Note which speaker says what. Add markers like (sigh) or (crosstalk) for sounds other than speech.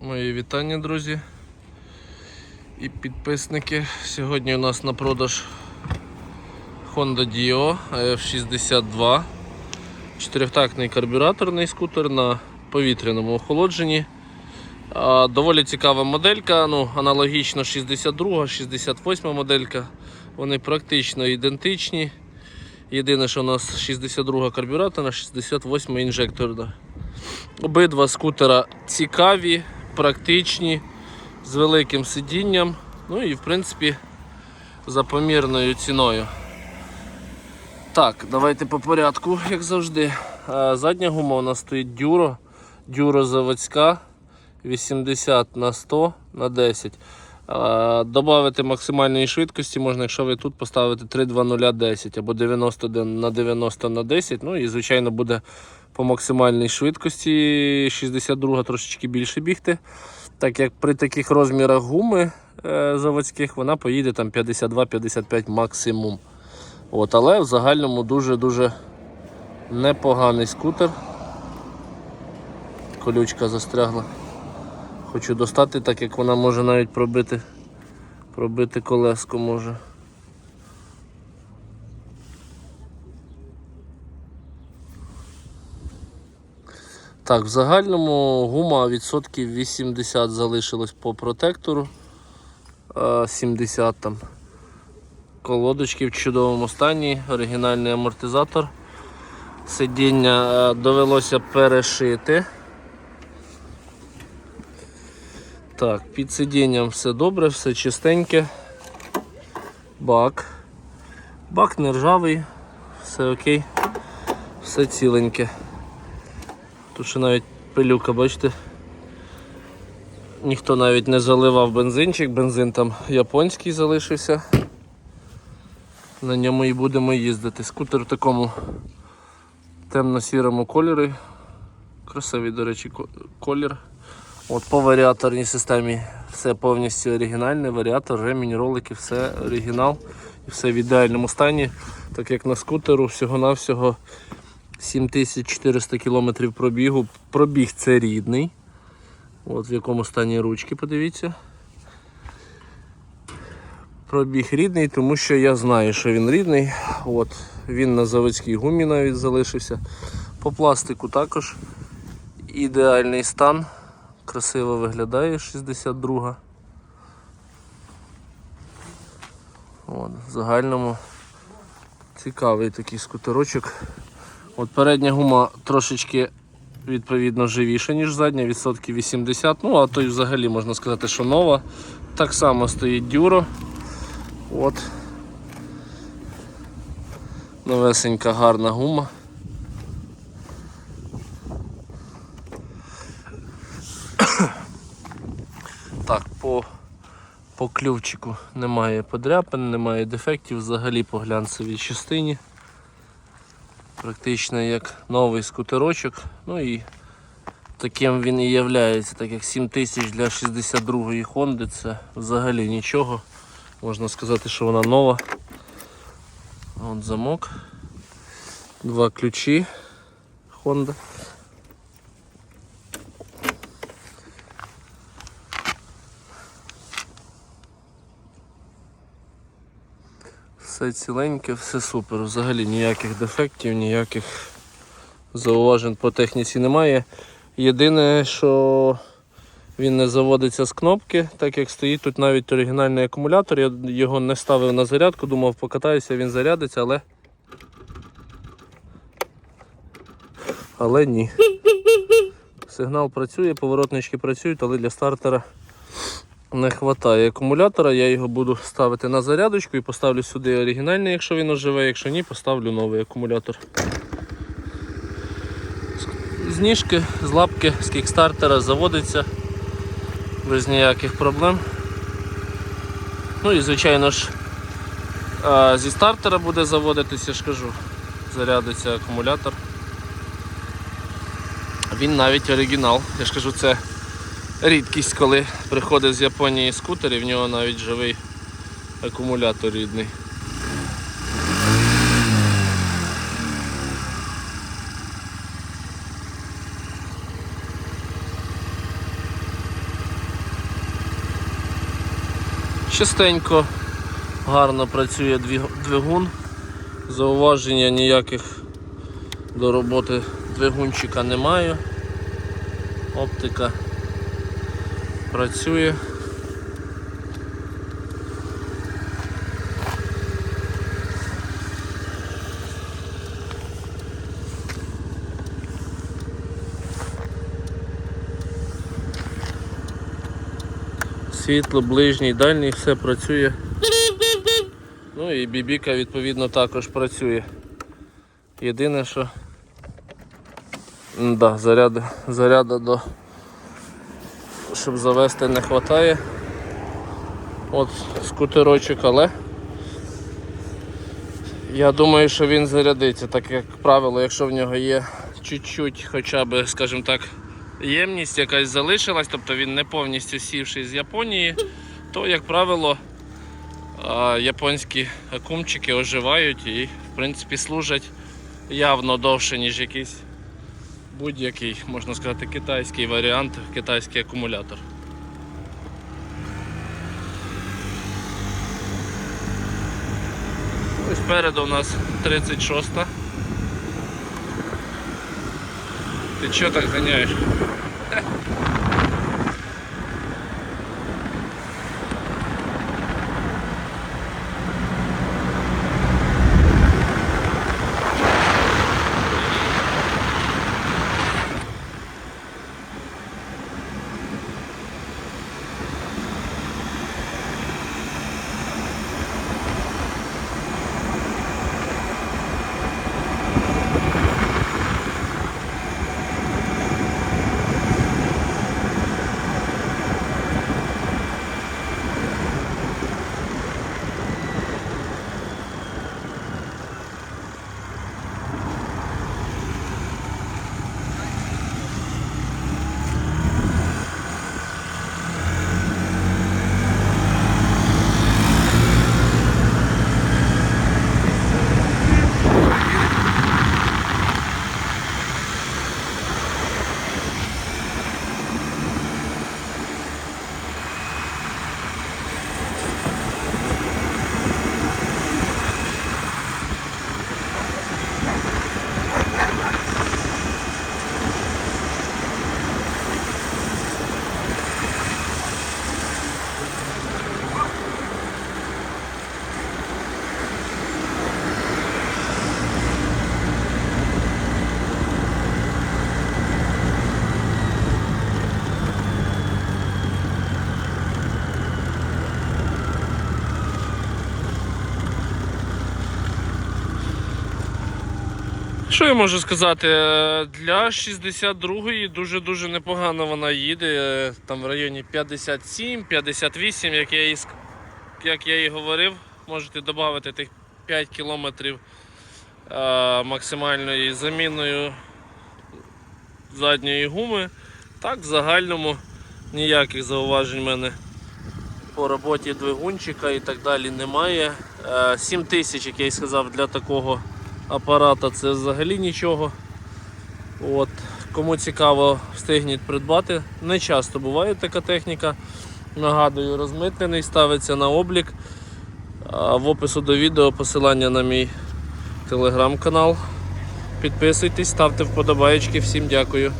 Speaker 1: Мої вітання, друзі і підписники. Сьогодні у нас на продаж Honda Dio AF62. Чотирьохтактний карбюраторний скутер на повітряному охолодженні. Доволі цікава моделька, ну, аналогічно 62, 68 моделька. Вони практично ідентичні. Єдине, що у нас 62 карбюраторна, 68 інжекторна. Обидва скутера цікаві, практичні, з великим сидінням, ну і в принципі за помірною ціною. Так, давайте по порядку, як завжди. Е, Задня гума у нас стоїть дюро, дюро заводська 80 на 100 на 10. Добавити максимальної швидкості можна, якщо ви тут поставите 32010 або 90 на 90 на 10. Ну і звичайно буде по максимальній швидкості 62 трошечки більше бігти. Так як при таких розмірах гуми е, заводських вона поїде там 52-55 максимум. От, але в загальному дуже-дуже непоганий скутер. Колючка застрягла. Хочу достати, так як вона може навіть пробити, пробити колеско може. Так, в загальному гума відсотків 80 залишилось по протектору. е, 70 там. Колодочки в чудовому стані, оригінальний амортизатор. Сидіння е, довелося перешити. Так, під сидінням все добре, все чистеньке. Бак. Бак не ржавий, все окей, все ціленьке. Тут ще навіть пилюка, бачите? Ніхто навіть не заливав бензинчик, бензин там японський залишився. На ньому і будемо їздити. Скутер в такому темно-сірому кольорі. Красивий, до речі, колір. От по варіаторній системі все повністю оригінальне, варіатор, ремінь, ролики, все оригінал і все в ідеальному стані. Так як на скутеру всього-навсього 7400 км пробігу. Пробіг це рідний. От в якому стані ручки, подивіться. Пробіг рідний, тому що я знаю, що він рідний. От, він на заводській гумі навіть залишився. По пластику також ідеальний стан. Красиво виглядає 62. От, в загальному цікавий такий скутерочок. От передня гума трошечки відповідно живіша, ніж задня, відсотків 80. Ну, а то й взагалі можна сказати, що нова. Так само стоїть дюро. От. Новесенька гарна гума. Так, по, по клювчику немає подряпин, немає дефектів, взагалі по глянцевій частині. Практично як новий скутерочок. Ну і таким він і являється, так як 7 тисяч для 62-ї Honda це взагалі нічого. Можна сказати, що вона нова. От замок. Два ключі Honda. Все ціленьке, все супер. Взагалі ніяких дефектів, ніяких зауважень по техніці немає. Єдине, що він не заводиться з кнопки, так як стоїть тут навіть оригінальний акумулятор. Я його не ставив на зарядку, думав покатаюся, він зарядиться, але. Але ні. (laughs) Сигнал працює, поворотнички працюють, але для стартера не вистачає акумулятора. Я його буду ставити на зарядочку і поставлю сюди оригінальний, якщо він оживе, якщо ні, поставлю новий акумулятор. З ніжки, з лапки, з кікстартера заводиться без ніяких проблем. Ну і звичайно ж зі стартера буде заводитися, я ж кажу, зарядиться акумулятор. Він навіть оригінал. Я ж кажу, це рідкість, коли приходить з Японії скутер і в нього навіть живий акумулятор рідний. Чистенько, гарно працює двигун, зауваження ніяких до роботи двигунчика немає, оптика працює. Світло, ближній, дальній, все працює. Ну і бібіка відповідно також працює. Єдине, що да, заряду, заряду до щоб завести не вистачає. От скутерочок, але я думаю, що він зарядиться, так як правило, якщо в нього є чуть-чуть хоча б, скажімо так, ємність якась залишилась, тобто він не повністю сівший з Японії, то, як правило, японські акумчики оживають і, в принципі, служать явно довше, ніж якийсь будь-який, можна сказати, китайський варіант, китайський акумулятор. Ось спереду у нас 36-та. Ти чого так ганяєш? Що я можу сказати? Е, Для 62-ї дуже-дуже непогано вона їде. е, Там в районі 57-58, як я і, як я і говорив, можете додати тих 5 кілометрів е, максимальною заміною задньої гуми. Так, в загальному ніяких зауважень в мене по роботі двигунчика і так далі немає. Е, 7 тисяч, як я і сказав, для такого апарата це взагалі нічого. От. Кому цікаво, встигніть придбати. Не часто буває така техніка. Нагадую, розмитнений, ставиться на облік. В опису до відео посилання на мій телеграм-канал. Підписуйтесь, ставте вподобаєчки. Всім дякую.